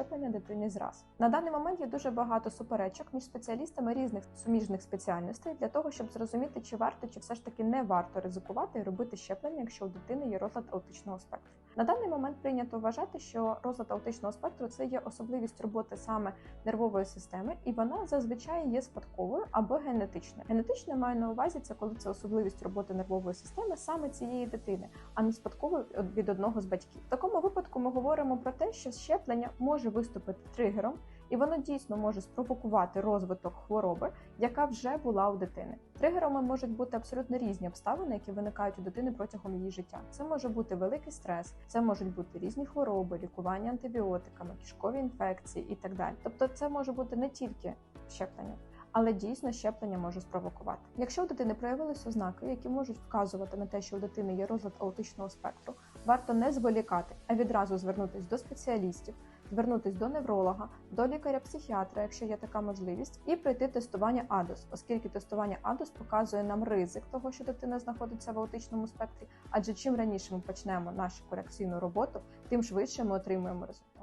щеплення дитині зраз. На даний момент є дуже багато суперечок між спеціалістами різних суміжних спеціальностей для того, щоб зрозуміти, чи варто, чи все ж таки не варто ризикувати і робити щеплення, якщо у дитини є розлад аутичного спектру. На даний момент прийнято вважати, що розлад аутичного спектру це є особливість роботи саме нервової системи, і вона зазвичай є спадковою або генетичною. Генетично маю на увазі це коли це особливість роботи нервової системи саме цієї дитини, а не спадковою від одного з батьків. В такому випадку ми говоримо про те, що щеплення може виступити тригером, і воно дійсно може спровокувати розвиток хвороби, яка вже була у дитини. Тригерами можуть бути абсолютно різні обставини, які виникають у дитини протягом її життя. Це може бути великий стрес, це можуть бути різні хвороби, лікування антибіотиками, кишкові інфекції і так далі. Тобто, це може бути не тільки щеплення. Але дійсно щеплення може спровокувати. Якщо у дитини проявилися ознаки, які можуть вказувати на те, що у дитини є розлад аутичного спектру, варто не зволікати, а відразу звернутися до спеціалістів, звернутися до невролога, до лікаря-психіатра, якщо є така можливість, і пройти тестування АДОС, оскільки тестування АДОС показує нам ризик того, що дитина знаходиться в аутичному спектрі. Адже чим раніше ми почнемо нашу корекційну роботу, тим швидше ми отримуємо результат.